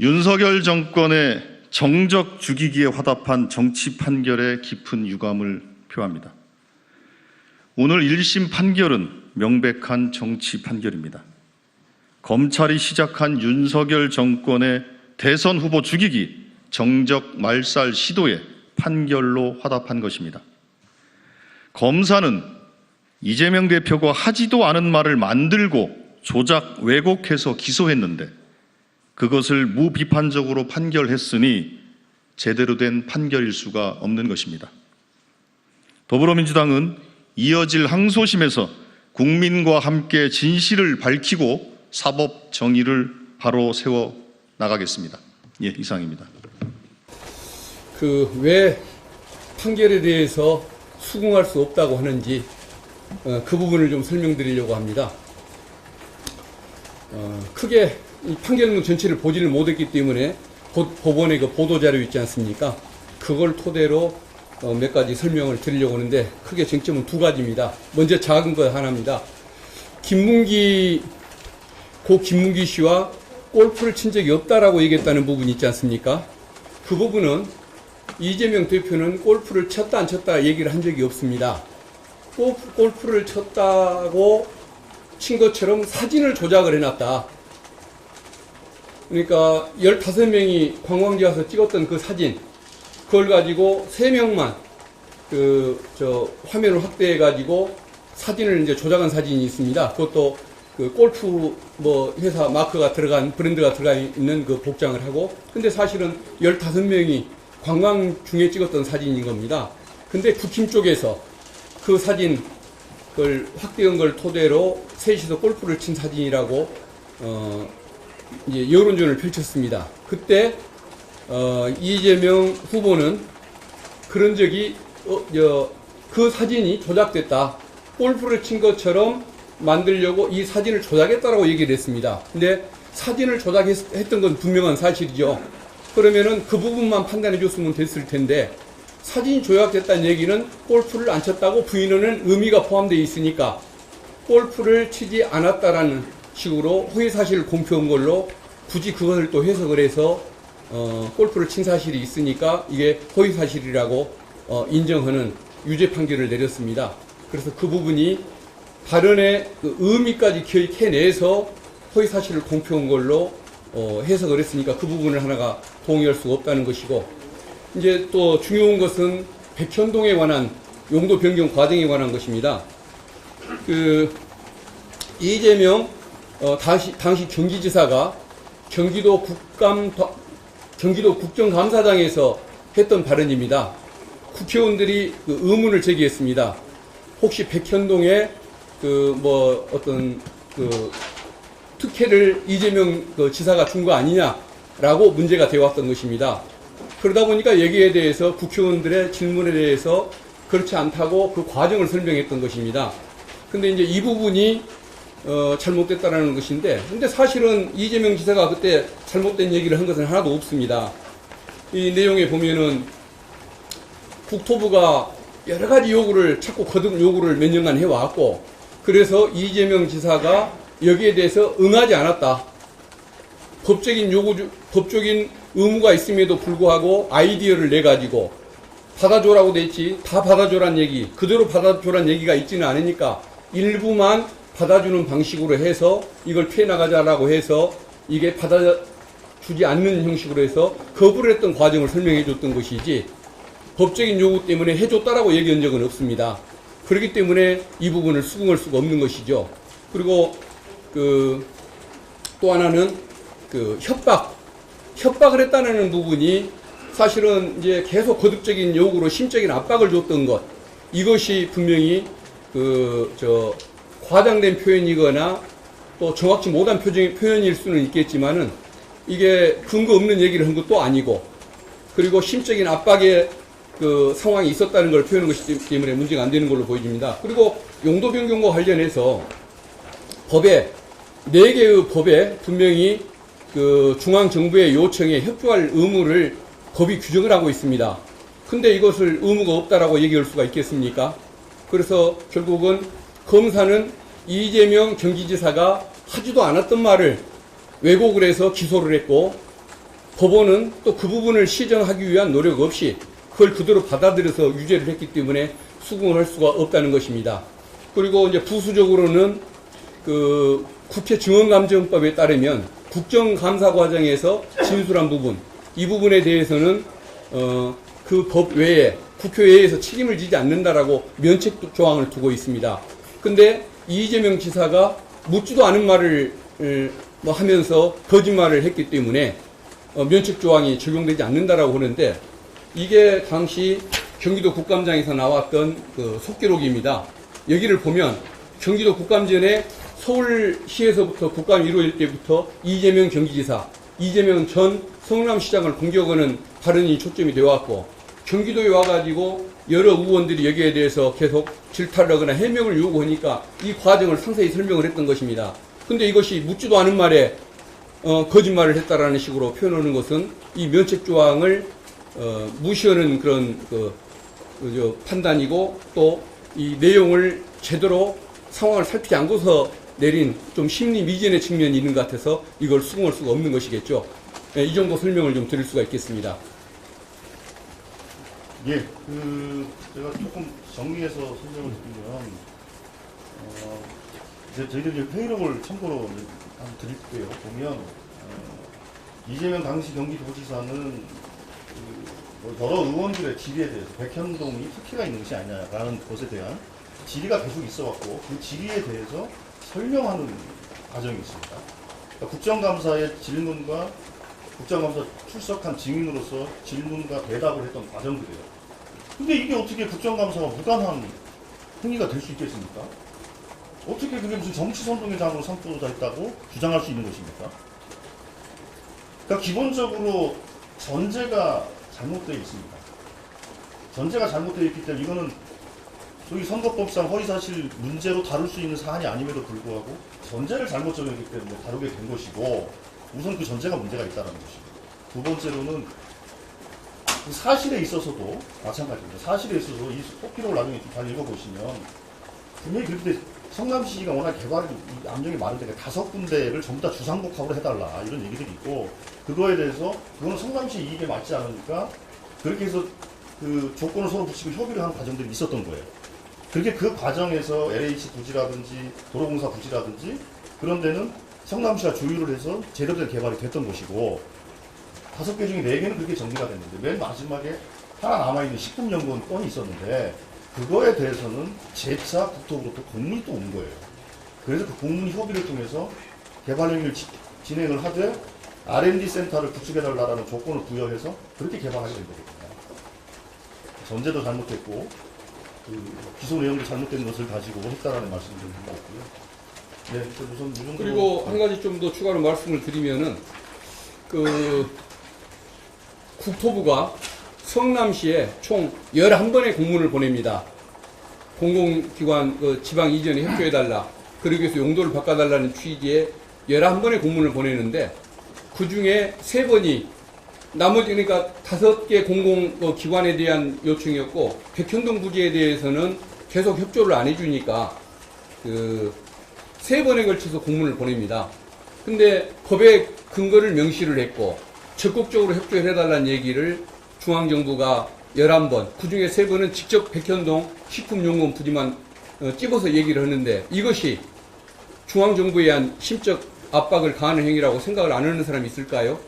윤석열 정권의 정적 죽이기에 화답한 정치 판결에 깊은 유감을 표합니다. 오늘 1심 판결은 명백한 정치 판결입니다. 검찰이 시작한 윤석열 정권의 대선 후보 죽이기 정적 말살 시도에 판결로 화답한 것입니다. 검사는 이재명 대표가 하지도 않은 말을 만들고 조작 왜곡해서 기소했는데 그것을 무비판적으로 판결했으니 제대로 된 판결일 수가 없는 것입니다. 더불어민주당은 이어질 항소심에서 국민과 함께 진실을 밝히고 사법 정의를 바로 세워 나가겠습니다. 예, 이상입니다. 그 왜 판결에 대해서 수긍할 수 없다고 하는지 어, 그 부분을 좀 설명드리려고 합니다. 어, 크게 이 판결문 전체를 보지를 못했기 때문에 보- 법원의 그 보도 자료 있지 않습니까? 그걸 토대로 어, 몇 가지 설명을 드리려고 하는데 크게 쟁점은 두 가지입니다. 먼저 작은 거 하나입니다. 김문기 고 김문기 씨와 골프를 친 적이 없다라고 얘기했다는 부분이 있지 않습니까? 그 부분은 이재명 대표는 골프를 쳤다 안 쳤다 얘기를 한 적이 없습니다. 골프, 골프를 쳤다고 친 것처럼 사진을 조작을 해놨다. 그러니까 15명이 관광지 가서 찍었던 그 사진, 그걸 가지고 3명만 그, 저, 화면을 확대해 가지고 사진을 이제 조작한 사진이 있습니다. 그것도 그 골프 뭐 회사 마크가 들어간, 브랜드가 들어가 있는 그 복장을 하고, 근데 사실은 15명이 관광 중에 찍었던 사진인 겁니다. 근데 국힘 쪽에서 그 사진, 그걸 확대한 걸 토대로 셋이서 골프를 친 사진이라고, 어, 이제 여론전을 펼쳤습니다. 그때 어, 이재명 후보는 그런 적이 어, 저, 그 사진이 조작됐다. 골프를 친 것처럼 만들려고 이 사진을 조작했다라고 얘기를 했습니다. 근데 사진을 조작했던 건 분명한 사실이죠. 그러면은 그 부분만 판단해 줬으면 됐을 텐데 사진이 조작됐다는 얘기는 골프를 안 쳤다고 부인하는 의미가 포함되어 있으니까 골프를 치지 않았다라는 식으로 허위 사실을 공표한 걸로 굳이 그것을 또 해석을 해서 어, 골프를 친 사실이 있으니까 이게 허위 사실이라고 어, 인정하는 유죄 판결을 내렸습니다. 그래서 그 부분이 발언의 그 의미까지 기억해내서 허위 사실을 공표한 걸로 어, 해석을 했으니까 그 부분을 하나가 동의할 수가 없다는 것이고 이제 또 중요한 것은 백현동에 관한 용도 변경 과정에 관한 것입니다. 그 이재명 어, 당시, 당시 경기지사가 경기도 국감 경기도 국정감사장에서 했던 발언입니다. 국회의원들이 그 의문을 제기했습니다. 혹시 백현동에 그뭐 어떤 그 특혜를 이재명 그 지사가 준 거 아니냐라고 문제가 되어 왔던 것입니다. 그러다 보니까 여기에 대해서 국회의원들의 질문에 대해서 그렇지 않다고 그 과정을 설명했던 것입니다. 근데 이제 이 부분이 어, 잘못됐다라는 것인데, 근데 사실은 이재명 지사가 그때 잘못된 얘기를 한 것은 하나도 없습니다. 이 내용에 보면은 국토부가 여러 가지 요구를 자꾸 거듭 요구를 몇 년간 해왔고, 그래서 이재명 지사가 여기에 대해서 응하지 않았다. 법적인 요구, 주- 법적인 의무가 있음에도 불구하고 아이디어를 내 가지고 받아줘라고 돼 있지 다 받아줘란 얘기 그대로 받아줘란 얘기가 있지는 않으니까 일부만 받아주는 방식으로 해서 이걸 피해 나가자라고 해서 이게 받아주지 않는 형식으로 해서 거부를 했던 과정을 설명해 줬던 것이지 법적인 요구 때문에 해줬다라고 얘기한 적은 없습니다. 그렇기 때문에 이 부분을 수긍할 수가 없는 것이죠. 그리고 그 또 하나는 그 협박 협박을 했다는 부분이 사실은 이제 계속 거듭적인 요구로 심적인 압박을 줬던 것 이것이 분명히 그 저 과장된 표현이거나 또 정확치 못한 표정, 표현일 수는 있겠지만은 이게 근거 없는 얘기를 한 것도 아니고 그리고 심적인 압박의 그 상황이 있었다는 걸 표현한 것이기 때문에 문제가 안 되는 걸로 보여집니다. 그리고 용도 변경과 관련해서 법에 네 개의 법에 분명히 그 중앙 정부의 요청에 협조할 의무를 법이 규정을 하고 있습니다. 근데 이것을 의무가 없다라고 얘기할 수가 있겠습니까? 그래서 결국은 검사는 이재명 경기지사가 하지도 않았던 말을 왜곡을 해서 기소를 했고 법원은 또 그 부분을 시정하기 위한 노력 없이 그걸 그대로 받아들여서 유죄를 했기 때문에 수긍을 할 수가 없다는 것입니다. 그리고 이제 부수적으로는 그 국회 증언감정법에 따르면 국정감사 과정에서 진술한 부분 이 부분에 대해서는 어, 그 법 외에 국회 외에서 책임을 지지 않는다라고 면책 조항을 두고 있습니다. 근데 이재명 지사가 묻지도 않은 말을 에, 뭐 하면서 거짓말을 했기 때문에 어, 면책 조항이 적용되지 않는다라고 하는데 이게 당시 경기도 국감장에서 나왔던 그 속기록입니다. 여기를 보면 경기도 국감 전에 서울시에서부터 국감이 이루어질 때부터 이재명 경기지사, 이재명 전 성남시장을 공격하는 발언이 초점이 되어 왔고 경기도에 와가지고 여러 의원들이 여기에 대해서 계속 질타를 하거나 해명을 요구하니까 이 과정을 상세히 설명을 했던 것입니다. 근데 이것이 묻지도 않은 말에 어, 거짓말을 했다라는 식으로 표현하는 것은 이 면책 조항을 어, 무시하는 그런 그, 그, 저, 판단이고 또 이 내용을 제대로 상황을 살피지 않고서 내린 좀 심리 미진의 측면이 있는 것 같아서 이걸 수긍할 수가 없는 것이겠죠. 예, 이 정도 설명을 좀 드릴 수가 있겠습니다. 예, 그 제가 조금 정리해서 설명을 드리면 어, 이제 저희들이 회의록을 참고로 한번 드릴게요. 보면 어, 이재명 당시 경기도지사는 그, 뭐 여러 의원들의 질의에 대해서 백현동이 특혜가 있는 것이 아니냐라는 것에 대한 질의가 계속 있어왔고 그 질의에 대해서 설명하는 과정이 있습니다. 그러니까 국정감사의 질문과 국정감사 출석한 증인으로서 질문과 대답을 했던 과정들이에요. 근데 이게 어떻게 국정감사가 무관한 행위가 될 수 있겠습니까? 어떻게 그게 무슨 정치 선동회장으로 삼고자 했다고 주장할 수 있는 것입니까? 그러니까 기본적으로 전제가 잘못되어 있습니다. 전제가 잘못되어 있기 때문에 이거는 소위 선거법상 허위사실 문제로 다룰 수 있는 사안이 아님에도 불구하고 전제를 잘못 적용했기 때문에 다루게 된 것이고 우선 그 전제가 문제가 있다는 것이고 두 번째로는 그 사실에 있어서도 마찬가지입니다. 사실에 있어서 이 속기록을 나중에 좀잘 읽어보시면 분명히 그렇게 돼- 성남시가 워낙 개발이 이 암정이 많은데 다섯 군데를 전부 다 주상복합으로 해달라 이런 얘기들이 있고 그거에 대해서 그거는 성남시 이익에 맞지 않으니까 그렇게 해서 그 조건을 서로 붙이고 협의를 하는 과정들이 있었던 거예요. 그렇게 그 과정에서 LH 부지라든지 도로공사 부지라든지 그런 데는 성남시가 조율을 해서 제대로 된 개발이 됐던 것이고 다섯 개 중에 네 개는 그렇게 정리가 됐는데 맨 마지막에 하나 남아있는 식품연구원 건이 있었는데 그거에 대해서는 재차 국토부로부터 공문이 또 온 거예요. 그래서 그 공문 협의를 통해서 개발 행위를 지- 진행을 하되 R&D 센터를 구축해달라는 조건을 부여해서 그렇게 개발하게 된 거거든요. 전제도 잘못됐고 그 기소 내용도 잘못된 것을 가지고 했다라는 말씀을 드린 것 같고요. 네, 이 정도로 그리고 한 가지 좀 더 추가로 말씀을 드리면은 그 국토부가 성남시에 총 11번의 공문을 보냅니다. 공공기관 그 지방 이전에 협조해달라. 그러기 위해서 용도를 바꿔달라는 취지의 11번의 공문을 보내는데 그 중에 3번이 나머지 그러니까 다섯 개 공공 그 기관에 대한 요청이었고 백현동 부지에 대해서는 계속 협조를 안 해주니까 그 세 번에 걸쳐서 공문을 보냅니다. 근데 법의 근거를 명시를 했고 적극적으로 협조를 해달라는 얘기를 중앙정부가 11번, 그 중에 세번은 직접 백현동 식품용품 부지만 어, 찝어서 얘기를 하는데 이것이 중앙정부에 의한 심적 압박을 가하는 행위라고 생각을 안 하는 사람이 있을까요?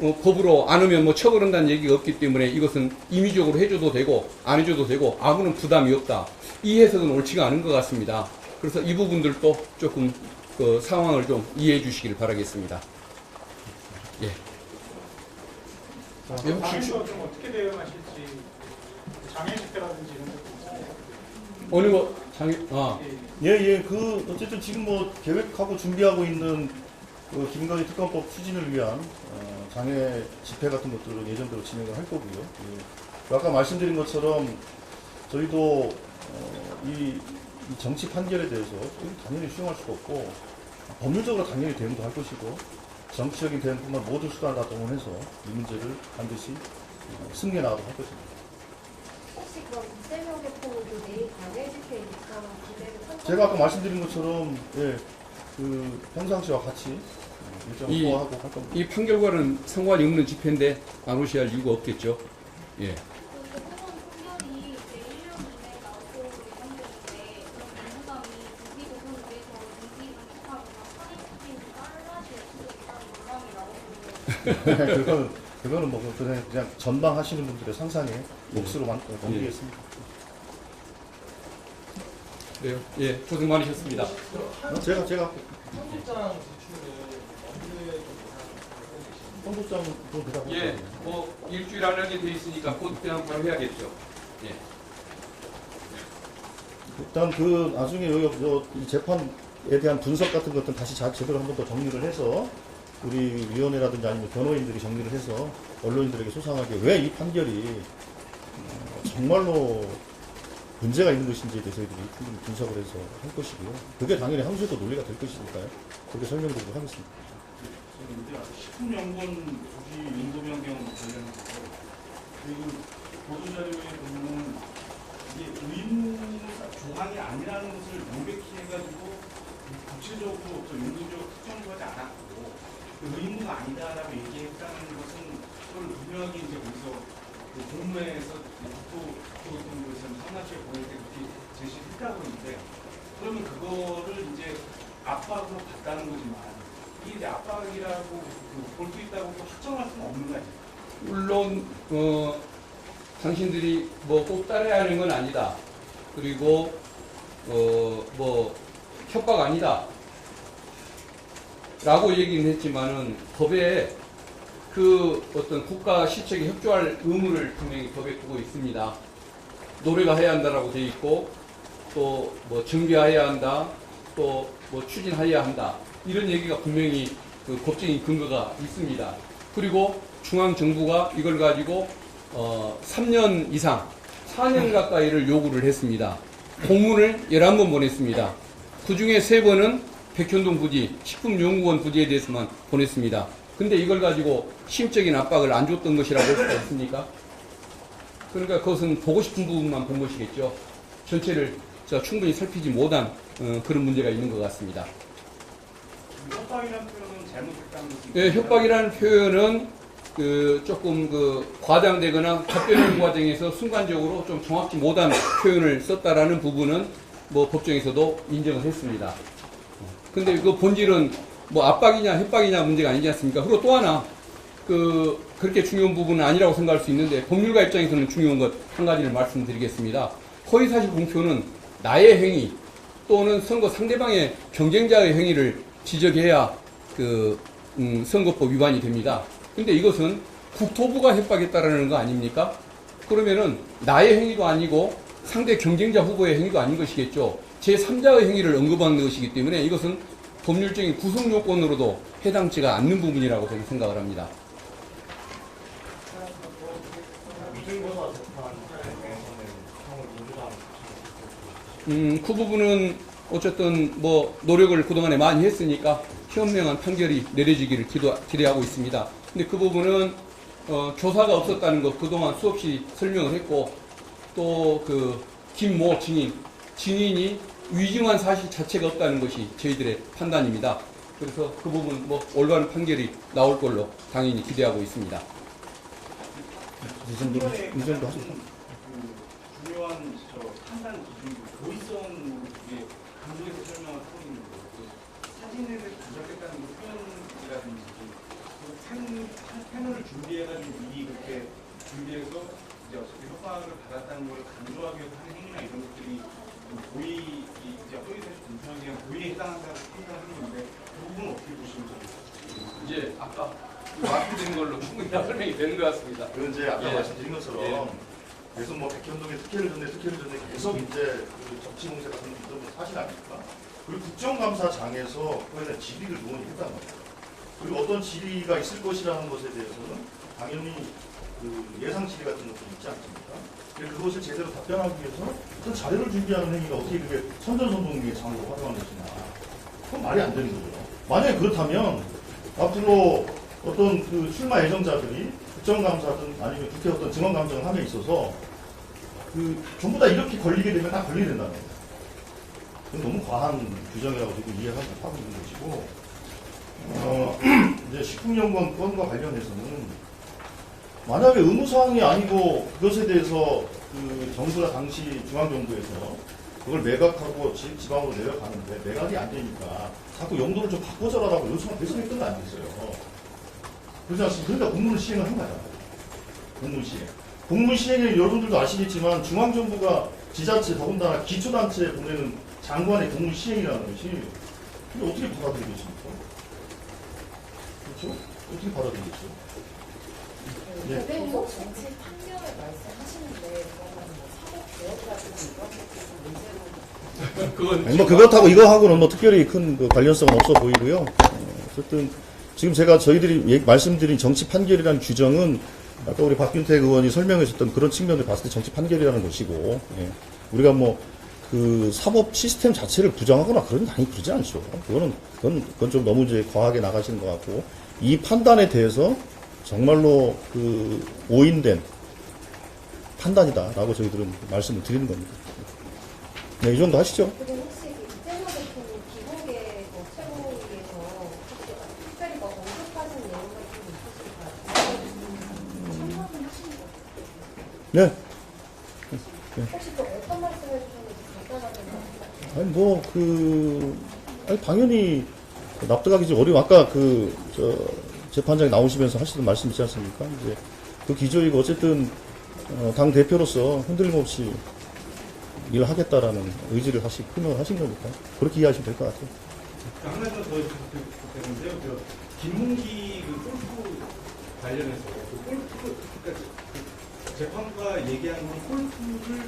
어, 법으로 안 하면 뭐 처벌한다는 얘기가 없기 때문에 이것은 임의적으로 해줘도 되고 안 해줘도 되고 아무런 부담이 없다. 이 해석은 옳지가 않은 것 같습니다. 그래서 이 부분들도 조금 그 상황을 좀 이해해 주시길 바라겠습니다. 예. 예, 혹시 좀 어떻게 대응하실지 장애 집회라든지 이런 것도 어느 거 장애 아 예, 예, 그, 어쨌든 지금 뭐 계획하고 준비하고 있는 그 김건희 특검법 추진을 위한 어, 장애 집회 같은 것들을 예정대로 진행을 할 거고요. 예. 아까 말씀드린 것처럼 저희도 어, 이, 이 정치 판결에 대해서 당연히 수용할 수가 없고 법률적으로 당연히 대응도 할 것이고 정치적인 대응뿐만 모든 수단을 다 동원해서 이 문제를 반드시 어, 승리해 나가도록 할 것입니다. 혹시 그럼 이재명 대표도 내일 집회 기대를 한 제가 아까 말씀드린 것처럼 예, 그 평상시와 같이 어, 일정 이- 소화하고 할 겁니다. 이 판결과는 상관이 없는 집회인데 안 오셔야 할 이유가 없겠죠. 예. 그 대법원 판결이 이제 1년 이내에 나오고 예정되는데 그럼 민주당이 국비 개선을 위해서 민지 단축하거나 탄핵 추진을 빨라질 수도 있다는 논란이 나오고 그거는 그거는 뭐 그냥 그냥 전방 하시는 분들의 상상에 몫으로 만- 넘기겠습니다. 그래요. 예. 고생 많으셨습니다. 어, 제가 제가 청구장 좀 대답. 예. 뭐 일주일 안에 돼 있으니까 곧 그냥 바로 해야겠죠. 예. 일단 그 나중에 여기 저 이 재판에 대한 분석 같은 것들 다시 자, 제대로 한 번 더 정리를 해서 우리 위원회라든지 아니면 변호인들이 정리를 해서 언론인들에게 소상하게 왜 이 판결이 어, 정말로 문제가 있는 것인지에 대해서 저희들이 분석을 해서 할 것이고요. 그게 당연히 항소에도 논리가 될 것이니까요. 그렇게 설명드리도록 하겠습니다. 식품연구원 조기 인도 변경 관련해서 그리고 보도자료에 보면 이게 의무 조항이 아니라는 것을 명백히 해가지고 구체적으로 또 연구적으로 특정하지 않았고 그 의무가 아니다라고 얘기했다는 것은 그걸 분명히 이제 거기서 그 공무회에서 국토 국토교통부에서 상납시에 보낼 때 그렇게 제시를 했다고 그러는데 그러면 그거를 이제 압박으로 봤다는 거지만 이게 이제 압박이라고 볼 수 있다고 또 확정할 수는 없는 거 아니에요? 물론 어, 당신들이 뭐 꼭 따라야 하는 건 아니다. 그리고 어, 뭐 협박 아니다. 라고 얘기는 했지만은 법에 그 어떤 국가 시책에 협조할 의무를 분명히 법에 두고 있습니다. 노래가 해야 한다라고 돼 있고 또뭐 증비해야 한다. 또 뭐 추진해야 한다. 이런 얘기가 분명히 그 법적인 근거가 있습니다. 그리고 중앙 정부가 이걸 가지고 어 3년 이상 4년 가까이를 요구를 했습니다. 공문을 11번 보냈습니다. 그 중에 3번은 백현동 부지, 식품연구원 부지에 대해서만 보냈습니다. 근데 이걸 가지고 심적인 압박을 안 줬던 것이라고 할 수가 있습니까? 그러니까 그것은 보고 싶은 부분만 본 것이겠죠. 전체를 저 충분히 살피지 못한 어, 그런 문제가 있는 것 같습니다. 협박이라는 표현은 잘못했다는 예, 협박이라는 표현은 그 조금 그 과장되거나 답변하는 과정에서 순간적으로 좀 정확히 못한 표현을 썼다라는 부분은 뭐 법정에서도 인정을 했습니다. 근데 그 본질은 뭐 압박이냐 협박이냐 문제가 아니지 않습니까? 그리고 또 하나 그 그렇게 중요한 부분은 아니라고 생각할 수 있는데 법률가 입장에서는 중요한 것 한 가지를 말씀드리겠습니다. 허위사실 공표는 나의 행위 또는 선거 상대방의 경쟁자의 행위를 지적해야 그 음, 선거법 위반이 됩니다. 근데 이것은 국토부가 협박했다라는 거 아닙니까? 그러면은 나의 행위도 아니고 상대 경쟁자 후보의 행위도 아닌 것이겠죠. 제3자의 행위를 언급한 것이기 때문에 이것은 법률적인 구성 요건으로도 해당치가 않는 부분이라고 저는 생각을 합니다. 음, 그 부분은 어쨌든 뭐 노력을 그동안에 많이 했으니까 현명한 판결이 내려지기를 기도, 기대하고 있습니다. 근데 그 부분은 어, 교사가 없었다는 거 그동안 수없이 설명을 했고 또 그 김모 증인 증인이 위증한 사실 자체가 없다는 것이 저희들의 판단입니다. 그래서 그 부분 뭐 올바른 판결이 나올 걸로 당연히 기대하고 있습니다. 이 정도 이 정도. 그 중요한 저 판단 기준이 고의성 이게 강조해서 설명을 하고 있는. 그 사진에 대해서 조작했다는 그 표현이라든지 그 팬, 패널을 준비해가지고 미리 그렇게 준비해서 이제 어차피 협박을 받았다는 걸 강조하기 위해서 하는 행위나 이런 것들이 좀 고의 이 이제 허위사실 위한 고의에 해당한다고 판단하는 건데 그 부분은 어떻게 보시면 좋을까요? 이제 아까 말씀드린 걸로 충분히 다 설명이 되는 것 같습니다. 그 이제 아까 예. 말씀드린 것처럼 계속 뭐 백현동에 특혜를 줬네 특혜를 줬네 계속 이제 그 정치 공세 같은 건 사실 아닙니까? 그리고 국정감사장에서 대한 질의를 의원이 했단 말이에요. 그리고 어떤 질의가 있을 것이라는 것에 대해서는 당연히 그 예상 질의 같은 것들이 있지 않습니까? 그것을 제대로 답변하기 위해서 그 자료를 준비하는 행위가 어떻게 그게 선전선동의 장으로 활용하는 것이냐. 그건 말이 안 되는 거죠. 만약에 그렇다면 앞으로 어떤 그 출마 예정자들이 국정감사든 아니면 국회 어떤 증언감정을 함에 있어서 그 전부 다 이렇게 걸리게 되면 다 걸리게 된다는 거예요. 그건 너무 과한 규정이라고 지금 이해하고 하고 있는 것이고 어, 이제 식품연구원 건과 관련해서는 만약에 의무사항이 아니고 그것에 대해서 그 정부가 당시 중앙정부에서 그걸 매각하고 지, 지방으로 내려가는데 매각이 안 되니까 자꾸 용도를 좀 바꿔줘라라고 요청을 대신에 끝안 됐어요. 그렇지 않습니까? 그러니까 공무를 시행을 한 거잖아요. 공무 시행. 공무 시행을 여러분들도 아시겠지만 중앙정부가 지자체 더군다나 기초단체에 보내는 장관의 공무 시행이라는 것이 어떻게 받아들이겠습니까? 그렇죠? 어떻게 받아들이겠죠? 예. 대표님 혹시 정치 판결을 말씀하시는데 그러면 뭐 사법 개혁이라든지 이런 것도 문제로 그건 아니, 뭐 그렇다고 이거하고는 뭐 특별히 큰 그 관련성은 없어 보이고요. 어, 어쨌든 지금 제가 저희들이 얘기- 말씀드린 정치 판결이라는 규정은 아까 우리 박균택 의원이 설명해줬던 그런 측면을 봤을 때 정치 판결이라는 것이고 예. 우리가 뭐 그 사법 시스템 자체를 부정하거나 그런 아니 그러지 않죠. 그거는 그건 그건 좀 너무 이제 과하게 나가시는 것 같고 이 판단에 대해서 정말로 그 오인된 판단이다라고 저희들은 말씀을 드리는 겁니다. 네, 이 정도 하시죠. 혹시 그 이재명 대표님 기록에 뭐 최고위에서 혹시 특별히 뭐 언급하신 내용 같은 게 있으실까요? 참석은 하신 거 네. 혹시 또 어떤 말씀 해주셨는지 간단하게 아니 뭐그 아니 당연히 납득하기 좀 어려워. 아까 그 저 재판장에 나오시면서 하시던 말씀 있지 않습니까? 이제 그 기조이고 어쨌든 어, 당 대표로서 흔들림 없이 일을 하겠다라는 의지를 하시 표명을 하신 거니까 그렇게 이해하시면 될 것 같아요. 하나 더 부탁드리는데요. 그 김문기 그 골프 관련해서 그 골프 그러니까 그 재판부가 얘기한 건 골프를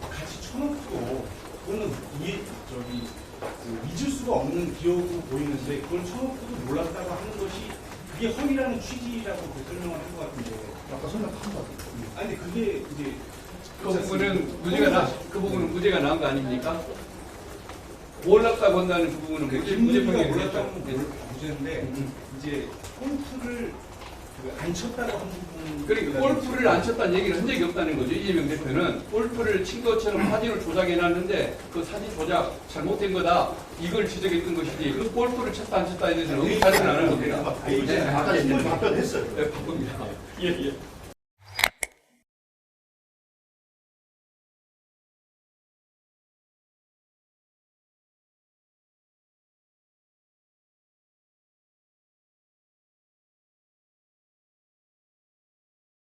같이 쳐놓고 그거는 이 저기 그 잊을 수가 없는 기억으로 보이는데 그걸 쳐놓고도 몰랐다고 하는 것이 그게 허위라는 취지라고 그 설명을 한 것 같은데 아까 설명 한 것 같아요. 아니 그게 이제 그 부분은 무죄가 나, 그 부분은 무죄가 나온 거 아닙니까? 몰랐다고 한다는 그 부분은 무죄, 무죄 김문기가 판결이 몰랐다면 됐죠. 무죄인데 이제 그 안 쳤다고 하는 부분 그러니까 골프를 안 쳤다는 얘기를 한 적이 없다는 거죠. 이재명 대표는 골프를 친 것처럼 사진을 조작해 놨는데 그 사진 조작 잘못된 거다. 이걸 지적했던 것이지. 그 골프를 쳤다 안 쳤다에 대해서는 언급하지는 않은 겁니다. 이제 아까 신문이 답변했어요. 네, 바쁩니다. 예, 예.